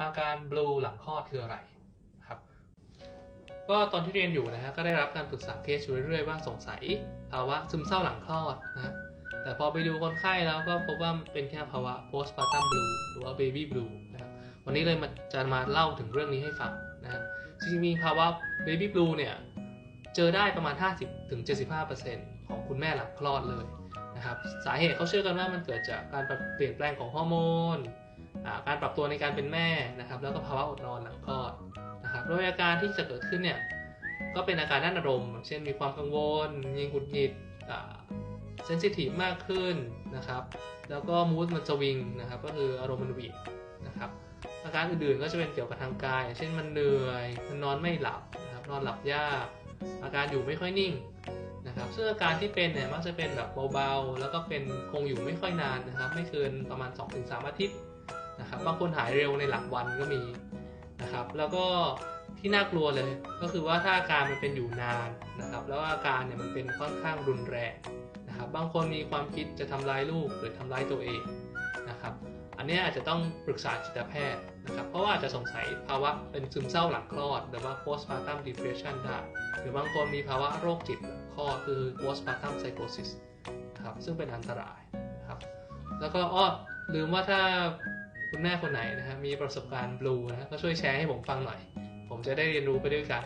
อาการบลูหลังคลอดคืออะไรครับ ก็ตอนที่เรียนอยู่นะฮะก็ได้รับการปรึกษาเคสอยู่เรื่อยๆว่าสงสัยภาวะซึมเศร้าหลังคลอดนะฮะแต่พอไปดูคนไข้แล้วก็พบว่าเป็นแค่ภาวะ postpartum blue หรือว่า baby blue นะครับวันนี้เลยมาจะมาเล่าถึงเรื่องนี้ให้ฟังนะฮะจริงๆมีภาวะ baby blue เนี่ยเจอได้ประมาณ 50-75%ของคุณแม่หลังคลอดเลยนะครับสาเหตุเขาเชื่อกันว่ามันเกิดจากการเปลี่ยนแปลงของฮอร์โมน การปรับตัวในการเป็นแม่นะครับ แล้วก็ภาวะอดนอนหลังคลอดนะครับโดยอาการที่จะเกิดขึ้นเนี่ยก็เป็นอาการด้านอารมณ์ เช่นมีความกังวลมีหงุดหงิดเซนซิทีฟมากขึ้นนะครับ แล้วก็มูดมันสวิงนะครับ ก็คืออารมณ์มันวีนะครับ อาการอื่นๆก็จะเป็นเกี่ยวกับทางกายยาเช่นมันเหนื่อย มันนอนไม่หลับนะครับ นอนหลับยาก อาการอยู่ไม่ค่อยนิ่งนะครับ ซึ่งอาการที่เป็นเนี่ยมักจะเป็นแบบเบาๆ แล้วก็เป็นคงอยู่ไม่ค่อยนานนะครับ ไม่เกินประมาณ 2-3 อาทิตย์ นะครับบางคนหายเร็วในหลักวันก็มีนะครับ แล้วก็ที่น่ากลัวเลยก็คือว่าถ้าอาการมันเป็นอยู่นานนะครับ แล้วอาการเนี่ยมันเป็นค่อนข้างรุนแรงนะครับ บางคนมีความคิดจะทำร้ายลูกหรือทำร้ายตัวเองนะครับ อันนี้อาจจะต้องปรึกษาจิตแพทย์นะครับ เพราะว่าอาจจะสงสัยภาวะเป็นซึมเศร้าหลังคลอด หรือว่า postpartum depression ได้หรือบางคนมีภาวะโรคจิตหลังคลอดคือ postpartum psychosis ครับซึ่งเป็นอันตรายนะครับ แล้วก็อ้อลืมว่าถ้า คุณแม่คนไหนนะฮะมีประสบการณ์บลูนะฮะก็ช่วยแชร์ให้ผมฟังหน่อย ผมจะได้เรียนรู้ไปด้วยกัน